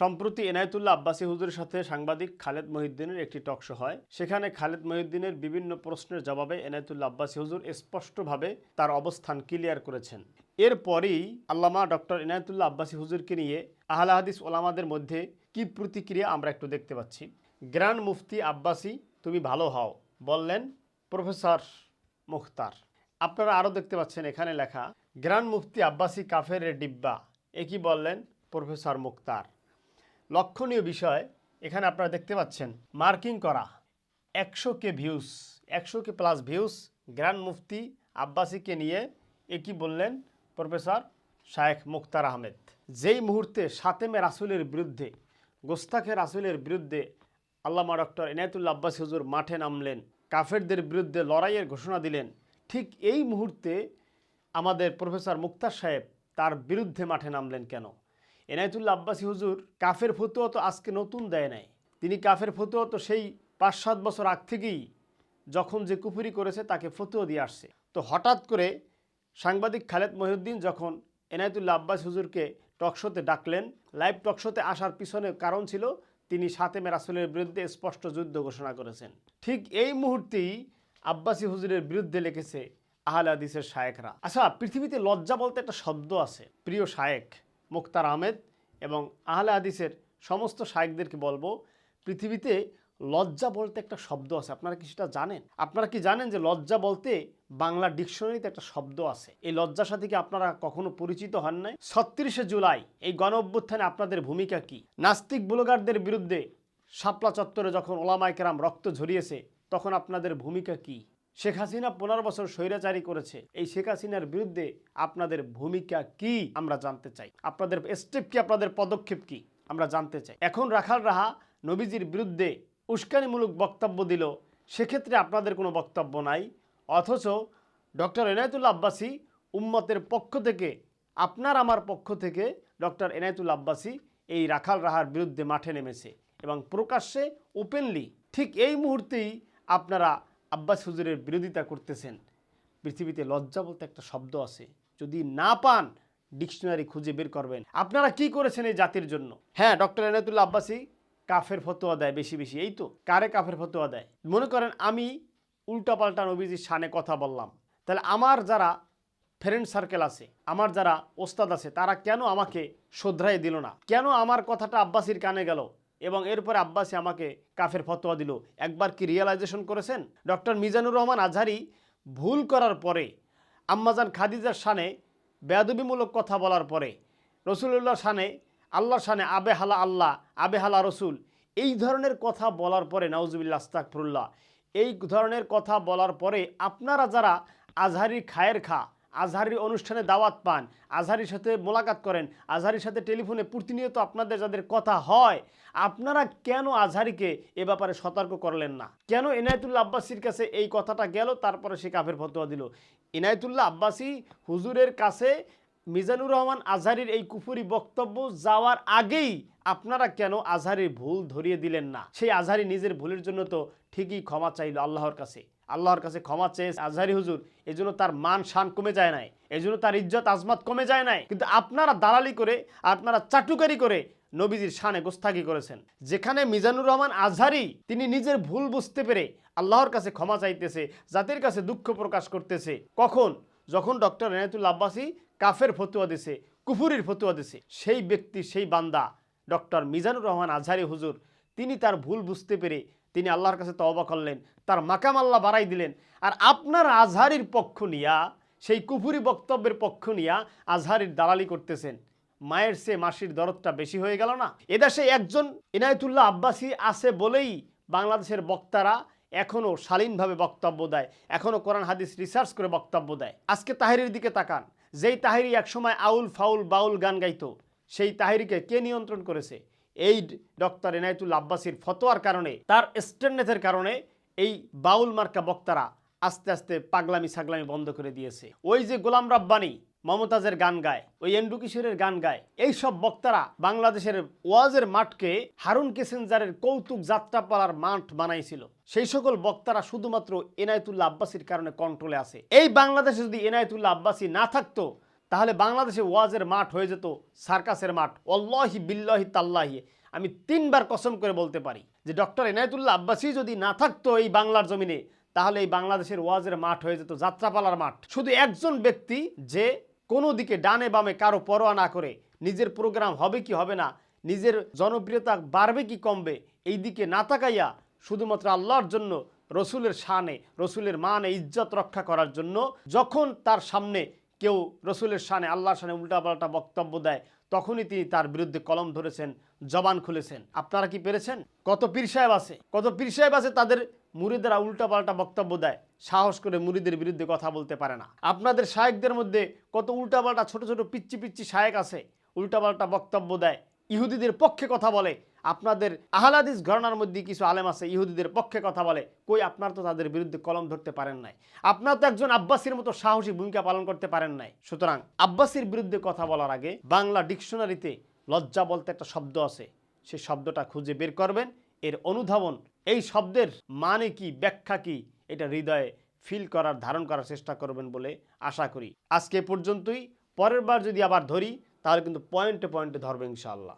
সম্প্রতি এনায়েতুল্লাহ আব্বাসী হুজুরের সাথে সাংবাদিক খালেদ মহিউদ্দিনের একটি টকশো হয়। সেখানে খালেদ মহিউদ্দিনের বিভিন্ন প্রশ্নের জবাবে এনায়েতুল্লাহ আব্বাসী হুজুর স্পষ্টভাবে তার অবস্থান ক্লিয়ার করেছেন। এরপরেই আল্লামা ডক্টর এনায়েতুল্লাহ আব্বাসী হুজুরকে নিয়ে আহলা হাদিস ওলামাদের মধ্যে কি প্রতিক্রিয়া আমরা একটু দেখতে পাচ্ছি। গ্র্যান্ড মুফতি আব্বাসী, তুমি ভালো হও, বললেন প্রফেসর মুখতার। আপনারা আরও দেখতে পাচ্ছেন এখানে লেখা, গ্র্যান্ড মুফতি আব্বাসী কাফের ডিব্বা। একই বললেন প্রফেসর মুক্তার লক্ষণীয় বিষয়, এখানে আপনারা দেখতে পাচ্ছেন, মার্কিং করা একশো কে ভিউস একশো কে প্লাস ভিউস গ্র্যান্ড মুফতি আব্বাসীকে নিয়ে একই বললেন প্রফেসর শায়েখ মুক্তার আহমেদ? যেই মুহূর্তে সাতেমে রাসুলের বিরুদ্ধে, গোস্তাখে রাসুলের বিরুদ্ধে আল্লামা ডক্টর এনায়তুল্লা আব্বাস হুজুর মাঠে নামলেন, কাফেরদের বিরুদ্ধে লড়াইয়ের ঘোষণা দিলেন, ঠিক এই মুহূর্তে আমাদের প্রফেসর মুক্তার সাহেব তার বিরুদ্ধে মাঠে নামলেন কেন? এনায়তুল্লাহ আব্বাসী হুজুর কাফের ফতুয়া তো আজকে নতুন দেয় নাই। তিনি কাফের ফতুয়া তো সেই পাঁচ সাত বছর আগ থেকেই যখন যে কুফুরি করেছে তাকে ফতুয়া দিয়ে আসছে। তো হঠাৎ করে সাংবাদিক খালেদ মহিউদ্দিন যখন এনায়তুল্লাহ আব্বাস হুজুরকে টকশোতে ডাকলেন, লাইভ টকশোতে আসার পিছনে কারণ ছিল তিনি সাতেমে রাসুলের বিরুদ্ধে স্পষ্ট যুদ্ধ ঘোষণা করেছেন। ঠিক এই মুহূর্তেই আব্বাসী হুজুরের বিরুদ্ধে লিখেছে আহলে হাদিসের শায়েকরা। আচ্ছা পৃথিবীতে লজ্জা বলতে একটা শব্দ আছে, প্রিয় শায়েক। মুক্তার আহমেদ এবং আহলে হাদিসের সমস্ত শায়েকদেরকে বলব, পৃথিবীতে লজ্জা বলতে একটা শব্দ আছে। আপনারা কি সেটা জানেন? আপনারা কি জানেন যে লজ্জা বলতে বাংলা ডিকশনারিতে একটা শব্দ আছে? এই লজ্জার সাথে কি আপনারা কখনো পরিচিত হন নাই? ছত্রিশে জুলাই, এই গণ অভ্যুত্থানে আপনাদের ভূমিকা কি? নাস্তিক ব্লগারদের বিরুদ্ধে শাপলা চত্বরে যখন ওলামাইকেরাম রক্ত ঝরিয়েছে, তখন আপনাদের ভূমিকা কি? শেখ হাসিনা পনেরো বছর স্বৈরাচারী করেছে। এই শেখ হাসিনার বিরুদ্ধে আপনাদের ভূমিকা কি আমরা জানতে চাই। আপনাদের স্টেপ কি, আপনাদের পদক্ষেপ কি আমরা জানতে চাই। এখন রাখাল রাহা নবীজির বিরুদ্ধে উস্কানিমূলক বক্তব্য দিল। সেক্ষেত্রে আপনাদের কোনো বক্তব্য নাই। অথচ ডক্টর এনায়তুল্লা আব্বাসী উম্মতের পক্ষ থেকে, আপনার আমার পক্ষ থেকে ডক্টর এনায়তুল আব্বাসী এই রাখাল রাহার বিরুদ্ধে মাঠে নেমেছে। এবং প্রকাশ্যে ওপেনলি ঠিক এই মুহূর্তেই আপনারা আব্বাস হুজুরের বিরোধিতা করতেছেন। পৃথিবীতে লজ্জা বলতে একটা শব্দ আছে। যদি না পান, ডিকশনারি খুঁজে বের করবেন। আপনারা কি করেছেন এই জাতির জন্য? হ্যাঁ ডক্টর এনায়তুল্লাহ আব্বাসী কাফের ফতোয়া দেয় বেশি বেশি। এই তো, কারে কাফের ফতোয়া দেয়? মনে করেন আমি উল্টাপাল্টা নবীজির সানে কথা বললাম। তাহলে আমার যারা ফ্রেন্ড সার্কেল আছে, আমার যারা ওস্তাদ আছে, তারা কেন আমাকে শ্রদ্ধায় দিল না? কেন আমার কথাটা আব্বাসির কানে গেল? এবং এরপরে আব্বাসি আমাকে কাফের ফতোয়া দিল। একবার কি রিয়েলাইজেশন করেছেন? ডক্টর মিজানুর রহমান আজহারি ভুল করার পরে, আম্মাজান খাদিজার সানে বেয়াদবিমূলক কথা বলার পরে রসুল্লাহ সানে আল্লাহর সানে আবে হালা আল্লাহ, আবে হালা রসুল, এই ধরনের কথা বলার পরে নাউজুবিল্লা আস্তাকফরুল্লাহ এই ধরনের কথা বলার পরে আপনারা যারা আজহারির খায়ের খা আজহারির অনুষ্ঠানে দাওয়াত পান, আজহারির সাথে মোলাকাত করেন, আজহারির সাথে টেলিফোনে প্রতিনিয়ত আপনাদের যাদের কথা হয়, আপনারা কেন আজহারিকে এ ব্যাপারে সতর্ক করলেন না? কেন এনায়তুল্লাহ আব্বাসির কাছে এই কথাটা গেল, তারপরে সে কাফের ফতোয়া দিল? ইনায়তুল্লাহ আব্বাসি হুজুরের কাছে মিজানুর রহমান আজহারির এই কুফুরি বক্তব্য যাওয়ার আগেই আপনারা কেন আজহারির ভুল ধরিয়ে দিলেন না? সেই আজহারি নিজের ভুলের জন্য তো ঠিকই ক্ষমা চাইল আল্লাহর কাছে। আল্লাহর কাছে ক্ষমা চেয়ে আজহারি হুজুর, এই জন্য তার মান শান কমে যায় নাই, এই জন্য তার ইজ্জত আজমাত কমে যায় নাই। কিন্তু আপনারা দালালি করে, আপনারা চাটুকারি করে নবীজির শানে গোস্তাকি করেছেন। যেখানে মিজানুর রহমান আজহারি, তিনি নিজের ভুল বুঝতে পেরে আল্লাহর কাছে ক্ষমা চাইতেছে, জাতির কাছে দুঃখ প্রকাশ করতেছে। কখন? যখন ডক্টর এনায়তুল আব্বাসী কাফের ফতুয়া দিছে, কুফুরির ফতুয়া দিছে। সেই ব্যক্তি, সেই বান্দা, ডক্টর মিজানুর রহমান আজহারি হুজুর, তিনি তার ভুল বুঝতে পেরে তিনি আল্লাহর কাছে তওবা করলেন, তার মাকাম আল্লাহ বাড়াই দিলেন। আর আপনার আজহারির পক্ষ নিয়া, সেই কুফুরি বক্তব্যের পক্ষ নিয়া আজহারির দালালি করতেছেন। মায়ের সে মাসির দরদটা বেশি হয়ে গেল না? এদেশে একজন ইনায়তুল্লাহ আব্বাসী আছে বলেই বাংলাদেশের বক্তারা এখনও শালীনভাবে বক্তব্য দেয়, এখনও কোরআন হাদিস রিসার্চ করে বক্তব্য দেয়। আজকে তাহিরির দিকে তাকান। যেই তাহিরি একসময় আউল ফাউল বাউল গান গাইতো, সেই তাহিরিকে কে নিয়ন্ত্রণ করেছে? এই ডক্টর এনায়তুল আব্বাসির ফতোয়ার কারণে, তার স্ট্যান্ডনেসের কারণে এই বাউল মার্কা বক্তারা আস্তে আস্তে পাগলামি সাগলামি বন্ধ করে দিয়েছে। ওই যে গোলাম রাব্বানি, মমতাজের গান গায়, ওই এন্ডু কিশোরের গান গায়, এই সব বক্তারা বাংলাদেশের ওয়াজের মাঠকে হারুন কিসেঞ্জারের কৌতুক যাত্রাপালার মাঠ বানাইছিল। সেই সকল বক্তারা শুধুমাত্র এনায়তুল্লাহ আব্বাসির কারণে কন্ট্রোলে আছে। এই বাংলাদেশে যদি এনায়তুল্লাহ আব্বাসি না থাকতো তাহলে বাংলাদেশে ওয়াজের মাঠ হয়ে যেত, সার্কাসের মাঠ। অল্লাহি বিল্লাহি তাল্লাহি। আমি তিনবার কসম করে বলতে পারি যে ডক্টর এনায়তুল্লাহ আব্বাসী যদি না থাকতো এই বাংলার জমিনে, তাহলে এই বাংলাদেশের ওয়াজের মাঠ হয়ে যেত, যাত্রাপালার মাঠ। শুধু একজন ব্যক্তি যে কোনো দিকে ডানে বামে কারও পরোয়া না করে, নিজের প্রোগ্রাম হবে কি হবে না, নিজের জনপ্রিয়তা বাড়বে কি কমবে, এই দিকে না তাকাইয়া শুধুমাত্র আল্লাহর জন্য, রসুলের শানে, রসুলের মানে ইজ্জত রক্ষা করার জন্য, যখন তার সামনে কেউ রসুলের শানে, আল্লাহর শানে উল্টাপাল্টা বক্তব্য দেয়, তখনই তিনি তার বিরুদ্ধে কলম ধরেছেন, জবান খুলেছেন। আপনারা কি পেরেছেন? কত পীর সাহেব আছে? কত পীর সাহেব আছে তাদের মুরিদেরা উল্টাপাল্টা বক্তব্য দেয়, সাহস করে মুরিদের বিরুদ্ধে কথা বলতে পারে না। আপনাদের শায়েকদের মধ্যে কত উল্টাপাল্টা ছোট ছোট পিচ্ছি পিচ্ছি শায়েক আছে, উল্টাপাল্টা বক্তব্য দেয়, ইহুদিদের পক্ষে কথা বলে আপনাদের আহলাদিস ঘরানার মধ্যে কিছু আলেম আছে, ইহুদিদের পক্ষে কথা বলে, কই আপনার তো তাদের বিরুদ্ধে কলম ধরতে পারেন নাই। আপনার তো একজন আব্বাসীর মতো সাহসী ভূমিকা পালন করতে পারেন নাই। সুতরাং আব্বাসীর বিরুদ্ধে কথা বলার আগে বাংলা ডিকশনারিতে লজ্জা বলতে একটা শব্দ আছে। সেই শব্দটা খুঁজে বের করবেন, এর অনুধাবন, এই শব্দের মানে কি, ব্যাখ্যা কি, এটা হৃদয়ে ফিল করার, ধারণ করার চেষ্টা করবেন বলে আশা করি। আজকে পর্যন্তই, পরের বার যদি আবার ধরি, তাহলে কিন্তু পয়েন্টে পয়েন্টে ধরবে ইনশাআল্লাহ।